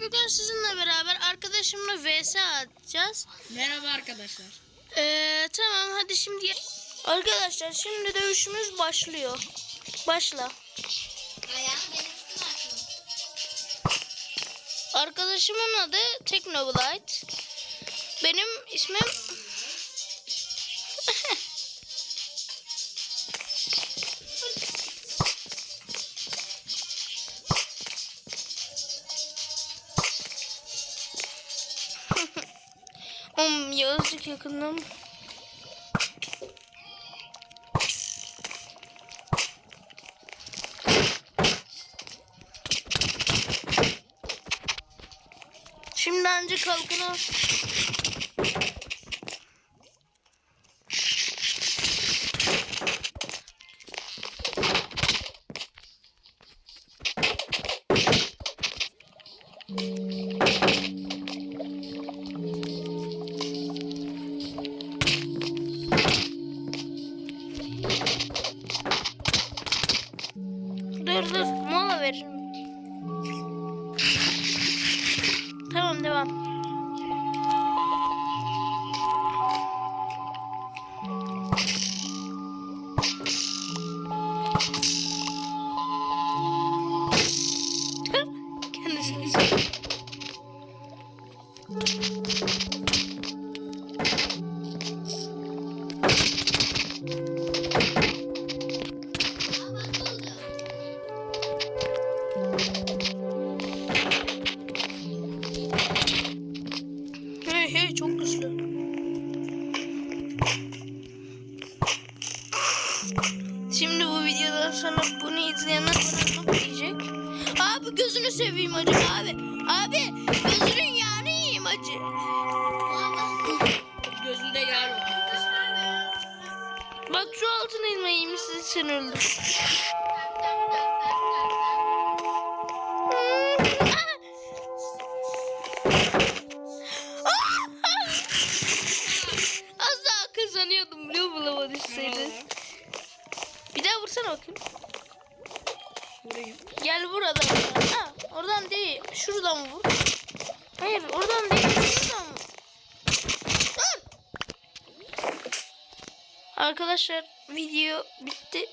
bugün sizinle beraber arkadaşımla vs atacağız. Merhaba arkadaşlar. Ee, tamam hadi şimdi arkadaşlar şimdi dövüşümüz başlıyor. Başla. Arkadaşımın adı Technoblite. Benim ismim Um, yazık yakından. Şimdi anca kalkına. Dur dur mola veririm. Tamam devam. Kendisi. Aa Hey hey çok güçlü. Şimdi bu videodan sonra bunu izleyenler bana noob diyecek. Abi gözünü seveyim acı abi. Abi gözünün yağını yiyeyim acı. Gözünde yağ yok. Bak şu altın elmayı yemişsin sen öldün. Vursana bakayım. Burayı. Gel buradan. Ha, oradan değil. Şuradan vur. Hayır oradan değil. Şuradan vur. Dur. Arkadaşlar video bitti.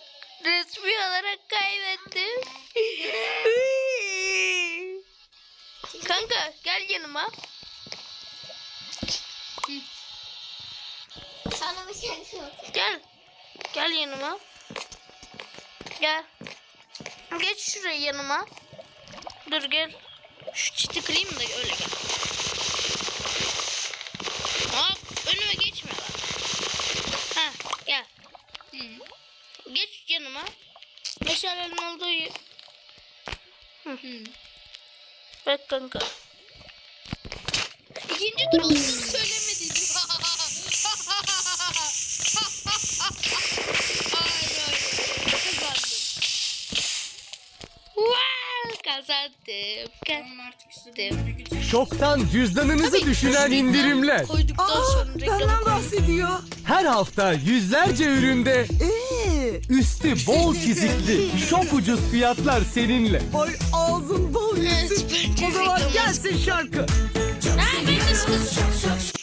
Resmi olarak kaybettim. Kanka gel yanıma. Sana bir şey. Gel. Gel yanıma. Gel. Geç şuraya yanıma. Dur gel. Şu çiti kırayım da öyle gel. Hop önüme geçme bak. Ha gel. Geç yanıma. Meşalenin olduğu yer. Hı. Bak kanka. İkinci tur olduğunu söylemediydim. Kazandım. Tamam artık istediğim Kazandım. Şoktan cüzdanınızı düşüren indirimler. Koyduktan Aa, sonra reklamı benden koydum. bahsediyor. Her hafta yüzlerce üründe Ee, üstü bol çizikli şok ucuz fiyatlar seninle. ay ağzın bal yesin. Evet, O zaman gelsin şarkı. Ha, ben de sıkıldım.